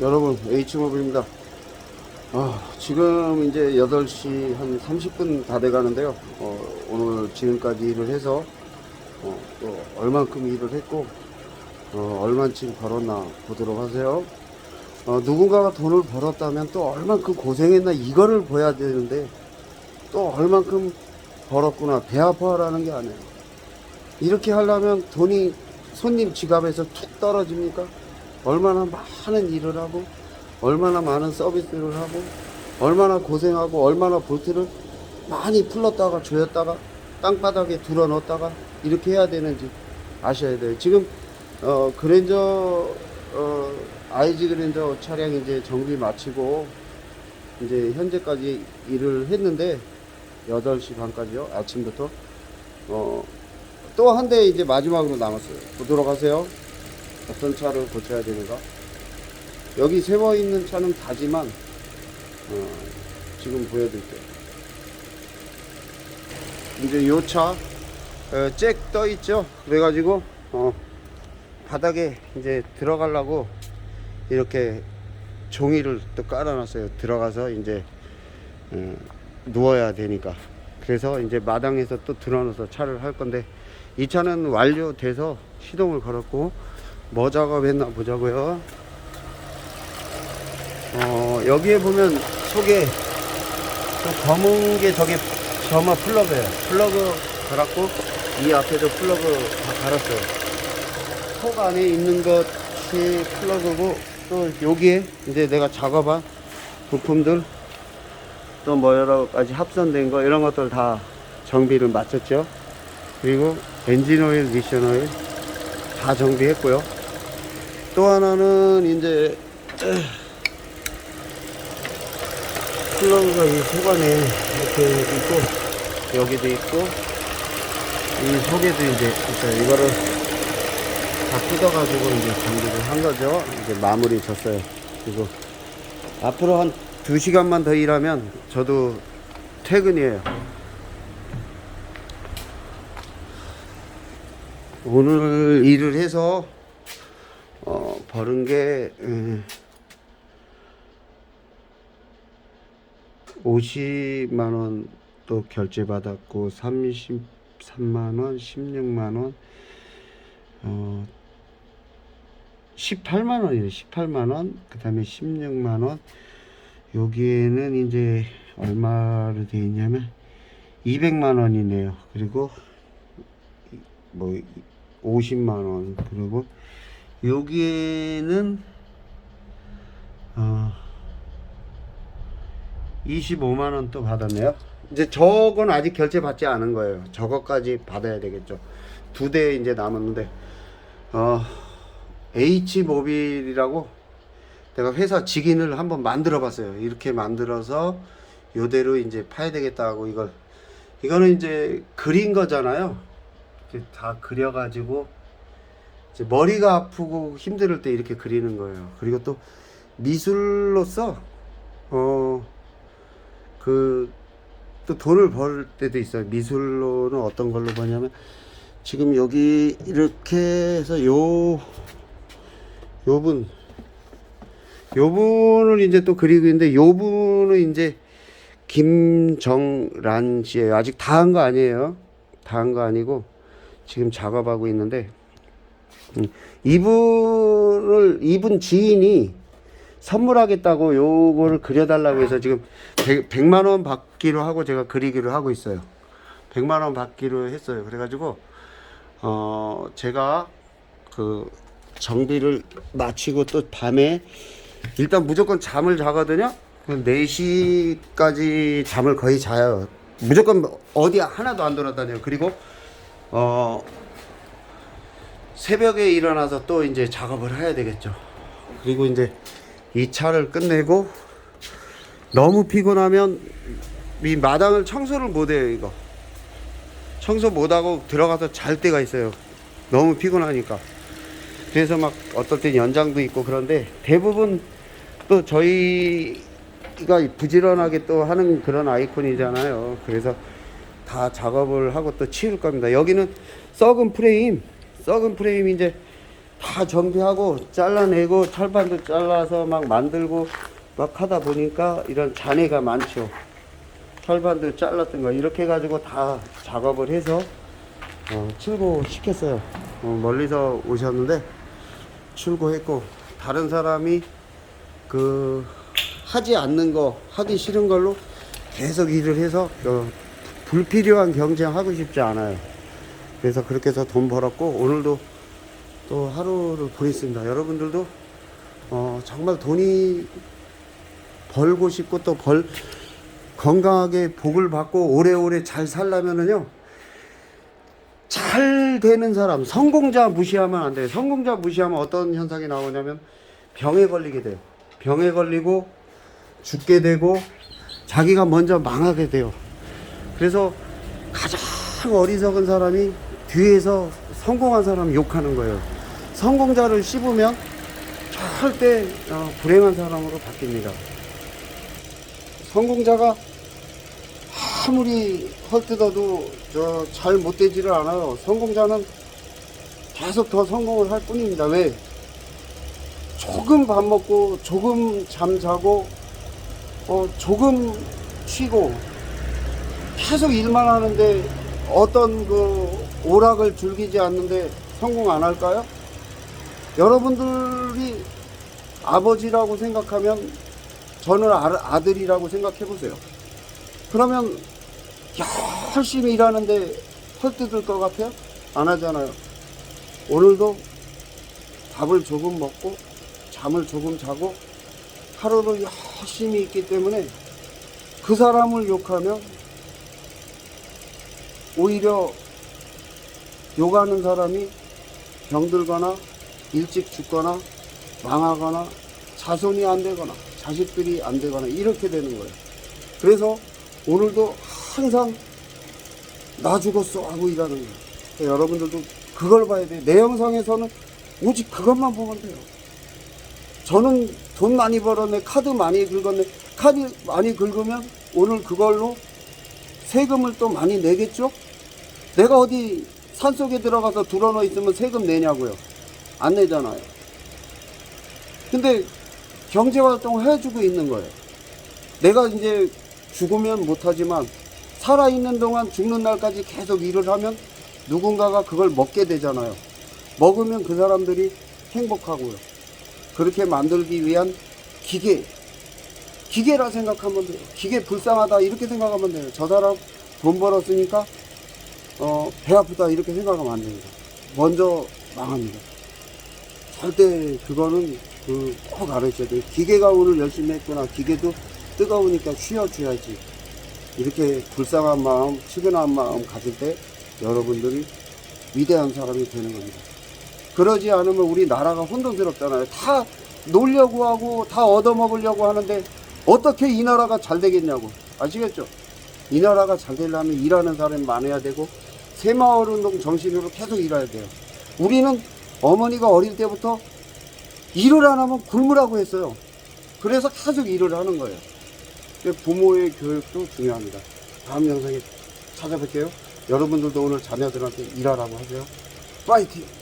여러분 H모빌입니다. 아, 지금 이제 8시 한 30분 다 돼 가는데요. 어, 오늘 지금까지 일을 해서 어, 또 얼만큼 일을 했고 어, 얼만큼 벌었나 보도록 하세요. 어, 누군가가 돈을 벌었다면 또 얼만큼 고생했나 이거를 보여야 되는데 또 얼만큼 벌었구나 배 아파하라는 게 아니에요. 이렇게 하려면 돈이 손님 지갑에서 툭 떨어집니까? 얼마나 많은 일을 하고 얼마나 많은 서비스를 하고 얼마나 고생하고 얼마나 볼트를 많이 풀렀다가 조였다가 땅바닥에 들어 넣었다가 이렇게 해야 되는지 아셔야 돼요. 지금 어 그랜저 어 IG 그랜저 차량 이제 정비 마치고 이제 현재까지 일을 했는데 8시 반까지요. 아침부터 어 또 한 대 이제 마지막으로 남았어요. 하세요. 어떤 차를 고쳐야 되는가? 여기 세워 있는 차는 다지만 어, 지금 보여드릴게요. 이제 요 차, 어, 잭떠 있죠? 그래가지고, 어, 바닥에 이제 들어가려고 이렇게 종이를 또 깔아놨어요. 들어가서 이제, 어, 누워야 되니까. 그래서 이제 마당에서 또 들어넣어서 차를 할 건데, 이 차는 완료돼서 시동을 걸었고, 뭐 작업했나 보자고요. 어, 여기에 보면 속에 또 검은 게 저게 점화 플러그예요. 플러그 갈았고 이 앞에도 플러그 다 갈았어요. 속 안에 있는 것이 플러그고 또 여기에 이제 내가 작업한 부품들 또 뭐 여러 가지 합선된 거 이런 것들 다 정비를 마쳤죠. 그리고 엔진 오일, 미션 오일 다 정비했고요. 또 하나는 이제 플러그가 이 속안에 이렇게 있고 여기도 있고 이 속에도 이제 있어요. 이거를 다 뜯어가지고 이제 정비를 한 거죠. 이제 마무리 졌어요. 그리고 앞으로 한 2시간만 더 일하면 저도 퇴근이에요. 오늘 일을 해서 어, 벌은 게 음, 50만 원또 결제 받았고 33만 원, 16만 원, 어 18만 원이에요. 18만 원, 그다음에 16만 원. 여기에는 이제 얼마로 돼 있냐면 200만 원이네요. 그리고 뭐 50만 원 그리고 여기에는 어 25만 원 또 받았네요. 이제 저건 아직 결제 받지 않은 거예요. 저거까지 받아야 되겠죠. 두 대 이제 남았는데 어 H 모빌이라고 내가 회사 직인을 한번 만들어 봤어요. 이렇게 만들어서 요대로 이제 파야 되겠다 하고 이걸 이거는 이제 그린 거잖아요. 다 그려 가지고 이제 머리가 아프고 힘들 때 이렇게 그리는 거예요. 그리고 또 미술로서 어 그 또 돈을 벌 때도 있어요. 미술로는 어떤 걸로 버냐면 지금 여기 이렇게 해서 요 요분 요분을 이제 또 그리고 있는데 요분은 이제 김정란 씨예요. 아직 다 한 거 아니에요. 다 한 거 아니고 지금 작업하고 있는데 음, 이분을 이분 지인이 선물하겠다고 요거를 그려달라고 해서 지금 100, 만원 받기로 하고 제가 그리기로 하고 있어요. 100만 원 받기로 했어요. 그래가지고 어 제가 그 정비를 마치고 또 밤에 일단 무조건 잠을 자거든요. 4시까지 잠을 거의 자요. 무조건 어디 하나도 안 돌아다녀요. 그리고 어 새벽에 일어나서 또 이제 작업을 해야 되겠죠. 그리고 이제 이 차를 끝내고 너무 피곤하면 이 마당을 청소를 못 해요, 이거. 청소 못 하고 들어가서 잘 때가 있어요. 너무 피곤하니까. 그래서 막 어떨 땐 연장도 있고 그런데 대부분 또 저희가 부지런하게 또 하는 그런 아이콘이잖아요. 그래서 다 작업을 하고 또 치울 겁니다. 여기는 썩은 프레임, 썩은 프레임 이제 다 정비하고 잘라내고 철판도 잘라서 막 만들고 막 하다 보니까 이런 잔해가 많죠. 철판도 잘랐던 거 이렇게 해가지고 다 작업을 해서 어, 출고 시켰어요. 어, 멀리서 오셨는데 출고했고 다른 사람이 그 하지 않는 거 하기 싫은 걸로 계속 일을 해서 어, 불필요한 경쟁하고 싶지 않아요. 그래서 그렇게 해서 돈 벌었고 오늘도 또 하루를 보냈습니다. 여러분들도 어, 정말 돈이 벌고 싶고 또 벌 건강하게 복을 받고 오래오래 잘 살려면은요 잘 되는 사람 성공자 무시하면 안 돼요. 성공자 무시하면 어떤 현상이 나오냐면 병에 걸리게 돼요. 병에 걸리고 죽게 되고 자기가 먼저 망하게 돼요. 그래서 가장 어리석은 사람이 뒤에서 성공한 사람 욕하는 거예요. 성공자를 씹으면 절대 어, 불행한 사람으로 바뀝니다. 성공자가 아무리 헐뜯어도 저잘 못되지를 않아요. 성공자는 계속 더 성공을 할 뿐입니다. 왜? 조금 밥 먹고 조금 잠 자고 어, 조금 쉬고 계속 일만 하는데 어떤 그 오락을 즐기지 않는데 성공 안 할까요? 여러분들이 아버지라고 생각하면 저는 아- 아들이라고 생각해 보세요. 그러면 열심히 일하는데 헐뜯을 것 같아요? 안 하잖아요. 오늘도 밥을 조금 먹고 잠을 조금 자고 하루를 열심히 있기 때문에 그 사람을 욕하면 오히려 욕하는 사람이 병들거나 일찍 죽거나 망하거나 자손이 안 되거나 자식들이 안 되거나 이렇게 되는 거예요. 그래서 오늘도 항상 나 죽었어 하고 일하는 거예요. 그러니까 여러분들도 그걸 봐야 돼요. 내 영상에서는 오직 그것만 보면 돼요. 저는 돈 많이 벌었네, 카드 많이 긁었네. 카드 많이 긁으면 오늘 그걸로 세금을 또 많이 내겠죠? 내가 어디 산속에 들어가서 들어놓 있으면 세금 내냐고요? 안 내잖아요. 근데 경제활동을 해주고 있는 거예요. 내가 이제 죽으면 못하지만 살아있는 동안 죽는 날까지 계속 일을 하면 누군가가 그걸 먹게 되잖아요. 먹으면 그 사람들이 행복하고요. 그렇게 만들기 위한 기계, 기계라 생각하면 돼요. 기계 불쌍하다 이렇게 생각하면 돼요. 저 사람 돈 벌었으니까 어, 배 아프다 이렇게 생각하면 안 됩니다. 먼저 망합니다. 절대 그거는 그꼭 알으셔야 돼요. 기계가 오늘 열심히 했구나. 기계도 뜨거우니까 쉬어줘야지. 이렇게 불쌍한 마음, 측은한 마음 가질 때 여러분들이 위대한 사람이 되는 겁니다. 그러지 않으면 우리 나라가 혼돈스럽잖아요. 다 놀려고 하고 다 얻어먹으려고 하는데 어떻게 이 나라가 잘 되겠냐고. 아시겠죠? 이 나라가 잘 되려면 일하는 사람이 많아야 되고 새마을 운동 정신으로 계속 일해야 돼요. 우리는 어머니가 어릴 때부터 일을 안 하면 굶으라고 했어요. 그래서 계속 일을 하는 거예요. 부모의 교육도 중요합니다. 다음 영상에 찾아뵐게요. 여러분들도 오늘 자녀들한테 일하라고 하세요. 파이팅!